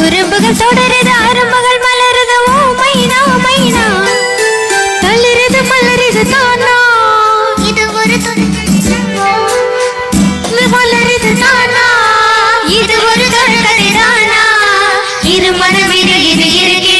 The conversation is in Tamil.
உரும்புகள் தொடருது அரும்புகள் மலருது. ஓ மைனா மைனா. தளருது மலருது தானா? இது ஒரு மலருது இது மனமிரு இது இருக்கே